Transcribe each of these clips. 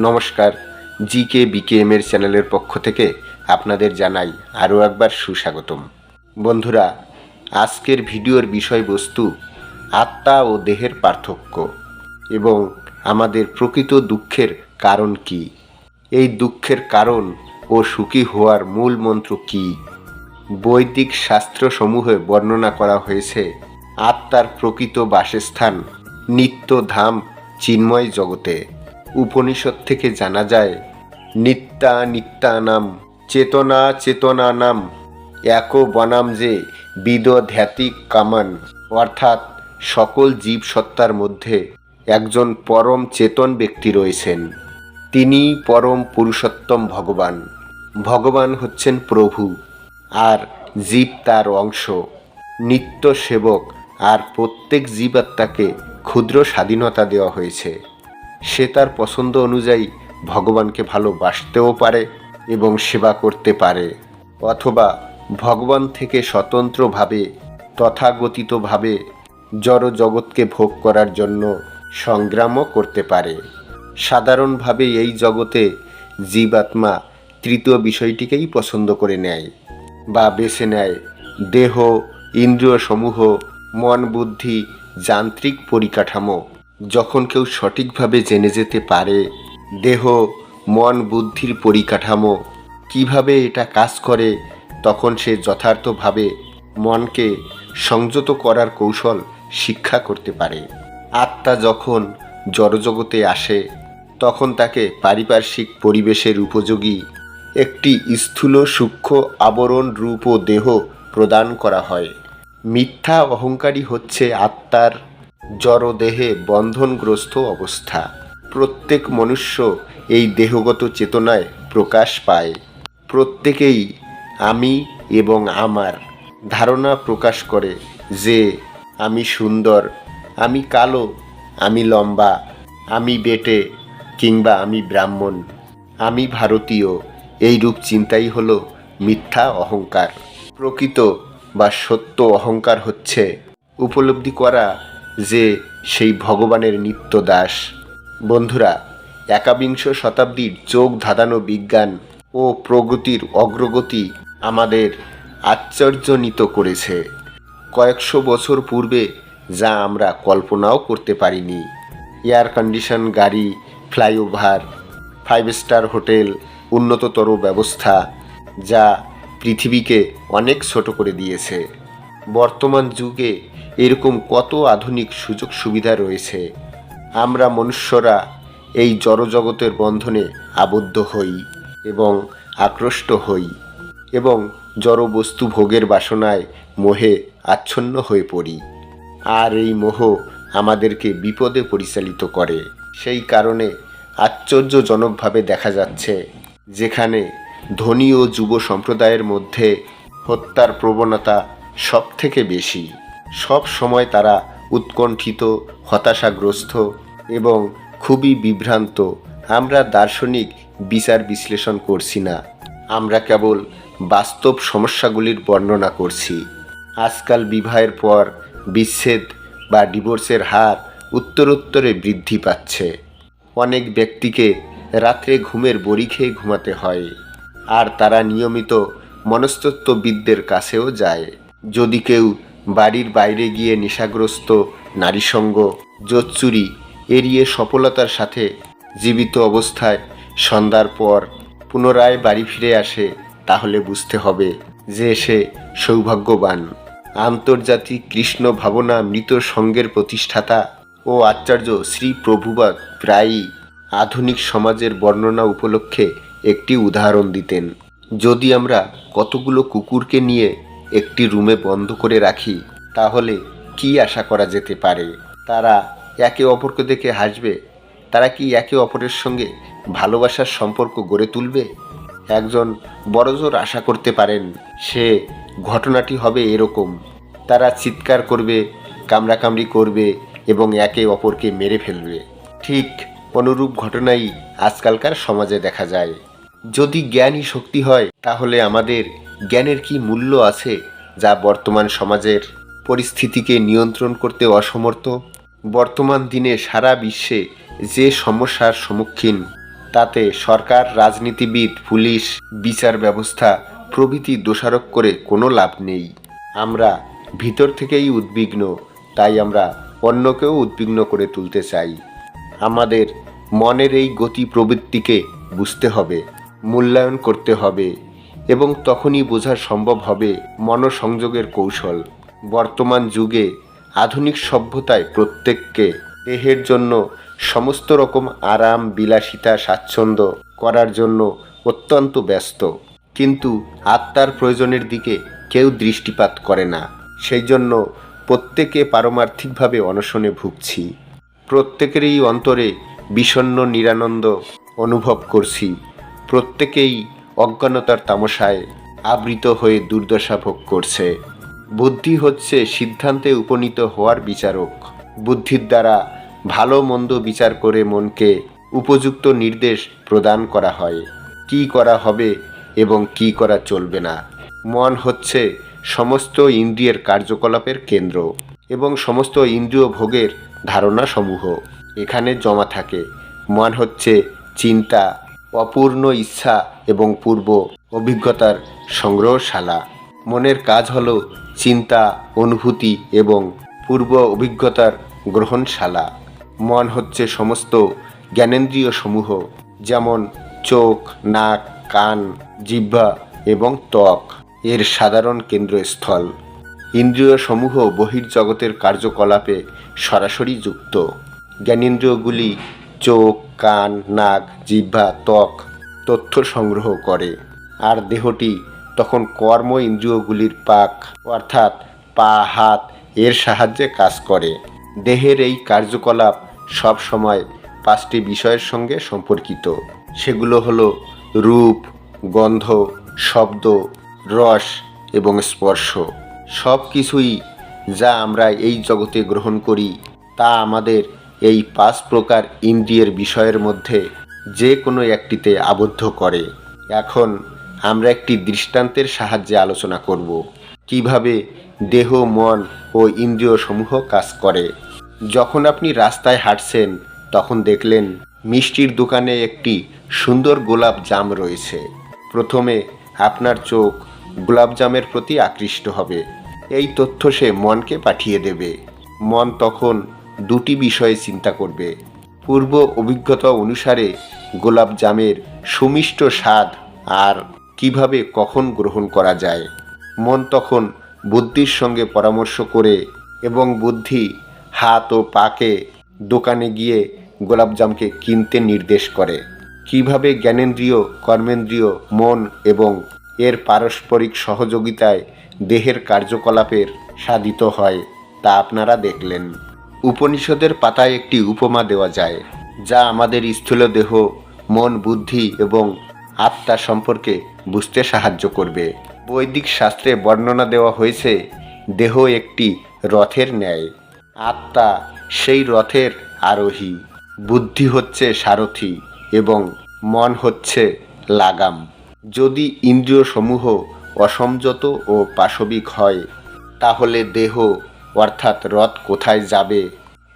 নমস্কার জি কে বিকেএম এর চ্যানেলের পক্ষ থেকে আপনাদের জানাই আরও একবার সুস্বাগতম। বন্ধুরা, আজকের ভিডিওর বিষয়বস্তু আত্মা ও দেহের পার্থক্য এবং আমাদের প্রকৃত দুঃখের কারণ কি? এই দুঃখের কারণ ও সুখী হওয়ার মূল মন্ত্র কী? বৈদিক শাস্ত্রসমূহে বর্ণনা করা হয়েছে, আত্মার প্রকৃত বাসস্থান নিত্য ধাম চিন্ময় জগতে। উপনিষদ থেকে জানা যায়, নিত্যা নিত্যানাম, চেতনা চেতনানাম, এক বনাম যে বিদ ধ্যাতিক কামান, অর্থাৎ সকল জীবসত্তার মধ্যে একজন পরম চেতন ব্যক্তি রয়েছেন। তিনি পরম পুরুষোত্তম ভগবান। ভগবান হচ্ছেন প্রভু, আর জীব তার অংশ। নিত্য সেবক আর প্রত্যেক জীবাত্মাকে ক্ষুদ্র স্বাধীনতা দেওয়া হয়েছে। সে তার পছন্দ অনুযায়ী ভগবানকে ভালোবাসতেও পারে এবং সেবা করতে পারে। অথবা ভগবান থেকে স্বতন্ত্রভাবে, তথাগতিতভাবে জড় জগৎকে ভোগ করার জন্য সংগ্রামও করতে পারে। সাধারণভাবে এই জগতে জীবাত্মা তৃতীয় বিষয়টিকেই পছন্দ করে নেয় বা বেছে নেয়। দেহ ইন্দ্রিয় সমূহ মন, বুদ্ধি, যান্ত্রিক পরিকাঠামো যখন কেউ সঠিকভাবে জেনে যেতে পারে, দেহ, মন, বুদ্ধির পরিকাঠামো, কীভাবে এটা কাজ করে, তখন সে যথার্থভাবে মনকে সংযত করার কৌশল শিক্ষা করতে পারে। আত্মা যখন জড়জগতে আসে, তখন তাকে পারিপার্শ্বিক পরিবেশের উপযোগী একটি স্থূল সূক্ষ্ম আবরণ রূপ ও দেহ প্রদান করা হয়। মিথ্যা অহংকারী হচ্ছে আত্মার জড়দেহে বন্ধনগ্রস্ত অবস্থা। প্রত্যেক মনুষ্য এই দেহগত চেতনায় প্রকাশ পায়। প্রত্যেকেই আমি এবং আমার ধারণা প্রকাশ করে যে, আমি সুন্দর, আমি কালো, আমি লম্বা, আমি বেটে কিংবা আমি ব্রাহ্মণ, আমি ভারতীয় এই রূপ চিন্তাই হল মিথ্যা অহংকার। প্রকৃত বা সত্য অহংকার হচ্ছে উপলব্ধি করা যে সেই ভগবানের নিত্য দাস বন্ধুরা, একাবিংশ শতাব্দীর চোখ ধাঁধানো বিজ্ঞান ও প্রগতির অগ্রগতি আমাদের আশ্চর্যজনিত করেছে। কয়েকশো বছর পূর্বে যা আমরা কল্পনাও করতে পারিনি। এয়ার কন্ডিশন গাড়ি, ফ্লাইওভার, ফাইভ স্টার হোটেল, উন্নততর ব্যবস্থা, যা পৃথিবীকে অনেক ছোট করে দিয়েছে। বর্তমান যুগে এরকম কত আধুনিক সুযোগ সুবিধা রয়েছে। আমরা মনুষ্যরা এই জড়জগতের বন্ধনে আবদ্ধ হই এবং আকৃষ্ট হই এবং জড় বস্তু ভোগের বাসনায় মোহে আচ্ছন্ন হয়ে পড়ি। আর এই মোহ আমাদেরকে বিপদে পরিচালিত করে। সেই কারণে আশ্চর্যজনকভাবে দেখা যাচ্ছে যেখানে ধনী ও যুব সম্প্রদায়ের মধ্যে হত্যার প্রবণতা সব থেকে বেশি। সব সময় তারা উৎকণ্ঠিত, হতাশাগ্রস্ত এবং খুবই বিভ্রান্ত। আমরা দার্শনিক বিচার বিশ্লেষণ করছি না। আমরা কেবল বাস্তব সমস্যাগুলির বর্ণনা করছি। আজকাল বিবাহের পর বিচ্ছেদ বা ডিভোর্সের হার উত্তরোত্তরে বৃদ্ধি পাচ্ছে। অনেক ব্যক্তিকে রাত্রে ঘুমের বড়ি খেয়ে ঘুমাতে হয়। আর তারা নিয়মিত মনস্তত্ত্ববিদদের কাছেও যায়। যদি কেউ বাড়ির বাইরে গিয়ে নেশাগ্রস্ত নারীসঙ্গ জোচ্চুরি এড়িয়ে সফলতার সাথে জীবিত অবস্থায় সন্ধ্যার পর পুনরায় বাড়ি ফিরে আসে, তাহলে বুঝতে হবে যে সে সৌভাগ্যবান। আন্তর্জাতিক কৃষ্ণ ভাবনা মৃত সঙ্গের প্রতিষ্ঠাতা ও আচার্য শ্রী প্রভুবাদ প্রায়ই আধুনিক সমাজের বর্ণনা উপলক্ষে একটি উদাহরণ দিতেন। যদি আমরা কতগুলো কুকুরকে নিয়ে একটি রুমে বন্ধ করে রাখি, তাহলে কি আশা করা যেতে পারে? তারা একে অপরকে দেখে হাসবে। তারা কি একে অপরের সঙ্গে ভালোবাসার সম্পর্ক গড়ে তুলবে? একজন বড়জোর আশা করতে পারেন, সে ঘটনাটি হবে এরকম। তারা চিৎকার করবে, কামড়াকামড়ি করবে এবং একে অপরকে মেরে ফেলবে। ঠিক অনুরূপ ঘটনাই আজকালকার সমাজে দেখা যায়। যদি জ্ঞানই শক্তি হয়, তাহলে আমাদের জ্ঞানের কি মূল্য আছে যা বর্তমান সমাজের পরিস্থিতিকে নিয়ন্ত্রণ করতে অসমর্থ? বর্তমান দিনে সারা বিশ্বে যে সমস্যার সম্মুখীন, তাতে সরকার, রাজনীতিবিদ, পুলিশ, বিচার ব্যবস্থা প্রভৃতি দোষারোপ করে কোনো লাভ নেই। আমরা ভিতর থেকেই উদ্বিগ্ন, তাই আমরা অন্যকেও উদ্বিগ্ন করে তুলতে চাই। আমাদের মনের এই গতি প্রবৃত্তিকে বুঝতে হবে, মূল্যায়ন করতে হবে। এবং তখনই বোঝা সম্ভব হবে মনসংযোগের কৌশল। বর্তমান যুগে আধুনিক সভ্যতায় প্রত্যেককে দেহের জন্য সমস্ত রকম আরাম, বিলাসিতা, স্বাচ্ছন্দ্য করার জন্য অত্যন্ত ব্যস্ত। কিন্তু আত্মার প্রয়োজনের দিকে কেউ দৃষ্টিপাত করে না। সেই জন্য প্রত্যেকে পারমার্থিকভাবে অনশনে ভুগছি। প্রত্যেকেরই অন্তরে বিষণ্ণ, নিরানন্দ অনুভব করছি। প্রত্যেকেই অজ্ঞানতার তামশায় আবৃত হয়ে দুর্দশা ভোগ করছে। বুদ্ধি হচ্ছে সিদ্ধান্তে উপনীত হওয়ার বিচারক। বুদ্ধির দ্বারা ভালো মন্দ বিচার করে মনকে উপযুক্ত নির্দেশ প্রদান করা হয়। কি করা হবে এবং কি করা চলবে না? মন হচ্ছে সমস্ত ইন্দ্রিয়ের কার্যকলাপের কেন্দ্র এবং সমস্ত ইন্দ্রিয় ভোগের ধারণা সমূহ এখানে জমা থাকে। মন হচ্ছে চিন্তা অপূর্ণ ইচ্ছা এবং পূর্ব অভিজ্ঞতার সংগ্রহশালা। মনের কাজ হল চিন্তা, অনুভূতি এবং পূর্ব অভিজ্ঞতার গ্রহণশালা। মন হচ্ছে সমস্ত জ্ঞানেন্দ্রিয় সমূহ, যেমন চোখ, নাক, কান, জিহ্বা এবং ত্বক, এর সাধারণ কেন্দ্রস্থল। ইন্দ্রিয় সমূহ বহির্জগতের কার্যকলাপে সরাসরি যুক্ত। জ্ঞানেন্দ্রিয়গুলি চোখ, কান, নাক, জিহ্বা, ত্বক তথ্য সংগ্রহ করে। আর দেহটি তখন কর্ম ইন্দ্রিয়গুলির পাক, অর্থাৎ পা, হাত এর সাহায্যে কাজ করে। দেহের এই কার্যকলাপ সব সময় পাঁচটি বিষয়ের সঙ্গে সম্পর্কিত। সেগুলো হলো রূপ, গন্ধ, শব্দ, রস এবং স্পর্শ। সব কিছুই যা আমরা এই জগতে গ্রহণ করি, তা আমাদের এই পাঁচ প্রকার ইন্দ্রিয়ের বিষয়ের মধ্যে যে কোনো একটিতে আবদ্ধ করে। এখন আমরা একটি দৃষ্টান্তের সাহায্যে আলোচনা করব। কীভাবে দেহ, মন ও ইন্দ্রিয় সমূহ কাজ করে। যখন আপনি রাস্তায় হাঁটছেন, তখন দেখলেন মিষ্টির দোকানে একটি সুন্দর গোলাপ জাম রয়েছে। প্রথমে আপনার চোখ গোলাপজামের প্রতি আকৃষ্ট হবে। এই তথ্য সে মনকে পাঠিয়ে দেবে। মন তখন দুটি বিষয়ে চিন্তা করবে। পূর্ব অভিজ্ঞতা অনুসারে গোলাপজামের সুমিষ্ট স্বাদ আর কীভাবে কখন গ্রহণ করা যায়। মন তখন বুদ্ধির সঙ্গে পরামর্শ করে এবং বুদ্ধি হাত ও পাকে দোকানে গিয়ে গোলাপজামকে কিনতে নির্দেশ করে। কীভাবে জ্ঞানেন্দ্রীয়, কর্মেন্দ্রিয়, মন এবং এর পারস্পরিক সহযোগিতায় দেহের কার্যকলাপের সাধিত হয় তা আপনারা দেখলেন। উপনিষদের পাতায় একটি উপমা দেওয়া যায়, যা আমাদের স্থূল দেহ, মন, বুদ্ধি এবং আত্মা সম্পর্কে বুঝতে সাহায্য করবে। বৈদিক শাস্ত্রে বর্ণনা দেওয়া হয়েছে, দেহ একটি রথের ন্যায়, আত্মা সেই রথের আরোহী। বুদ্ধি হচ্ছে সারথি এবং মন হচ্ছে লাগাম। যদি ইন্দ্রিয় সমূহ অসংযত ও পাশবিক হয়, তাহলে দেহ অর্থাৎ রথ কোথায় যাবে,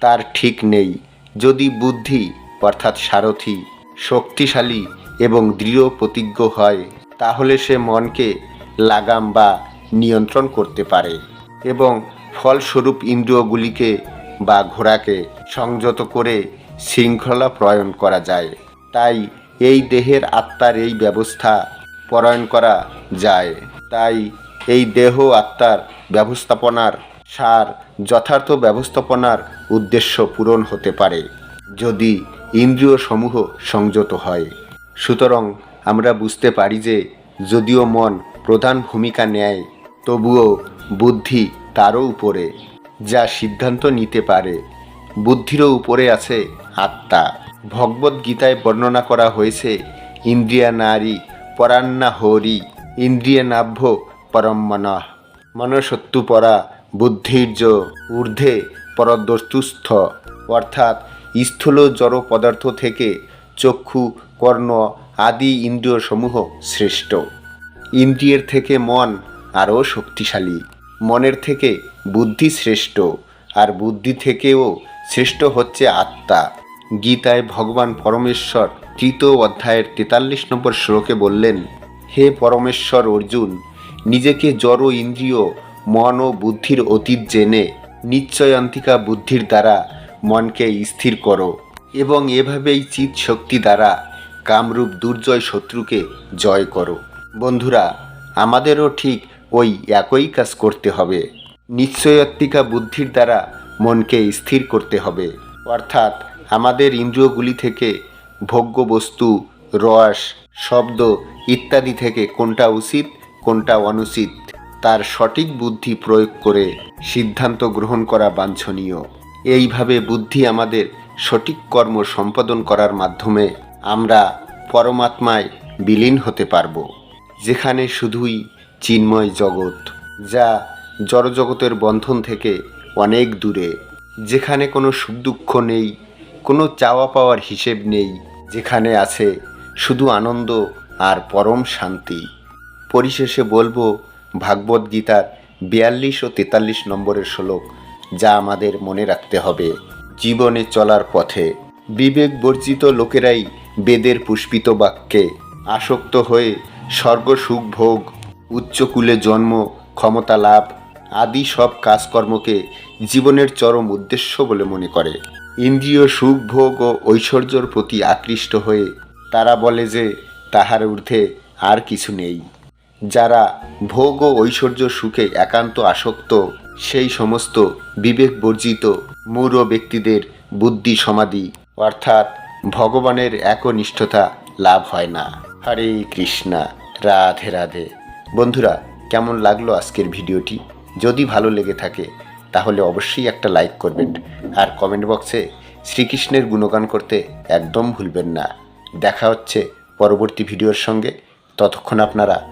তার ঠিক নেই। যদি বুদ্ধি, অর্থাৎ সারথি, শক্তিশালী এবং দৃঢ় প্রতিজ্ঞ হয়, তাহলে সে মনকে লাগাম বা নিয়ন্ত্রণ করতে পারে এবং ফলস্বরূপ ইন্দ্রিয়গুলিকে বা ঘোড়াকে সংযত করে শৃঙ্খলা প্রয়ণ করা যায়। তাই এই দেহের আত্মার এই ব্যবস্থা পরায়ণ করা যায়। তাই এই দেহ আত্মার ব্যবস্থাপনার সার যথার্থ ব্যবস্থাপনার উদ্দেশ্য পূরণ হতে পারে, যদি ইন্দ্রিয় সমূহ সংযত হয়। সুতরাং আমরা বুঝতে পারি যে, যদিও মন প্রধান ভূমিকা নেয়, তবুও বুদ্ধি তারও উপরে, যা সিদ্ধান্ত নিতে পারে। বুদ্ধিরও উপরে আছে আত্মা। ভগবদ গীতায় বর্ণনা করা হয়েছে, ইন্দ্রিয়া নারী পরান্না হরি ইন্দ্রিয় নাভ্য মনসত্তু পরা বুদ্ধির্য ঊর্ধ্বে পরদস্তুস্থ, অর্থাৎ স্থূল জড় পদার্থ থেকে চক্ষু, কর্ণ আদি ইন্দ্রিয় সমূহ শ্রেষ্ঠ। ইন্দ্রিয়ের থেকে মন আরও শক্তিশালী। মনের থেকে বুদ্ধি শ্রেষ্ঠ, আর বুদ্ধি থেকেও শ্রেষ্ঠ হচ্ছে আত্মা। গীতায় ভগবান পরমেশ্বর তৃতীয় অধ্যায়ের তেতাল্লিশ নম্বর শ্লোকে বললেন, হে পরমেশ্বর অর্জুন, নিজেকে জড় ইন্দ্রিয় মন ও বুদ্ধির অতীত জেনে, নিশ্চয়ান্তিকা বুদ্ধির দ্বারা মনকে স্থির করো এবং এভাবেই চিত শক্তি দ্বারা কামরূপ দুর্জয় শত্রুকে জয় করো। বন্ধুরা, আমাদেরও ঠিক ওই একই কাজ করতে হবে। নিশ্চয়াত্মিকা বুদ্ধির দ্বারা মনকে স্থির করতে হবে। অর্থাৎ আমাদের ইন্দ্রিয়গুলি থেকে ভোগ্য বস্তু, রস, শব্দ ইত্যাদি থেকে কোনটা উচিত, কোনটা অনুচিত তার সঠিক বুদ্ধি প্রয়োগ করে সিদ্ধান্ত গ্রহণ করা বাঞ্ছনীয়। এইভাবে বুদ্ধি আমাদের সঠিক কর্ম সম্পাদন করার মাধ্যমে আমরা পরমাত্মায় বিলীন হতে পারব, যেখানে শুধুই চিন্ময় জগৎ, যা জড়জগতের বন্ধন থেকে অনেক দূরে, যেখানে কোনো সুখ দুঃখ নেই, কোনো চাওয়া পাওয়ার হিসেব নেই, যেখানে আছে শুধু আনন্দ আর পরম শান্তি। পরিশেষে বলব ভাগবত গীতার বিয়াল্লিশ ও তেতাল্লিশ নম্বরের শ্লোক, যা আমাদের মনে রাখতে হবে। জীবনে চলার পথে বিবেক বর্জিত লোকেরাই বেদের পুষ্পিত বাক্যে আসক্ত হয়ে স্বর্গসুখ ভোগ উচ্চকুলে জন্ম, ক্ষমতা লাভ আদি সব কাজকর্মকে জীবনের চরম উদ্দেশ্য বলে মনে করে। ইন্দ্রিয় সুখ, ভোগ ও ঐশ্বর্যর প্রতি আকৃষ্ট হয়ে তারা বলে যে তাহার ঊর্ধ্বে আর কিছু নেই। যারা ভোগ ও ঐশ্বর্য সুখে একান্ত আসক্ত, সেই সমস্ত বিবেক বর্জিত মূঢ় ব্যক্তিদের বুদ্ধি সমাধি, অর্থাৎ ভগবানের একনিষ্ঠতা লাভ হয় না। হরে কৃষ্ণা, রাধে রাধে। বন্ধুরা, কেমন লাগল আজকের ভিডিওটি? যদি ভালো লেগে থাকে, তাহলে অবশ্যই একটা লাইক করবেন আর কমেন্ট বক্সে শ্রীকৃষ্ণের গুণগান করতে একদম ভুলবেন না। দেখা হচ্ছে পরবর্তী ভিডিওর সঙ্গে। ততক্ষণ আপনারা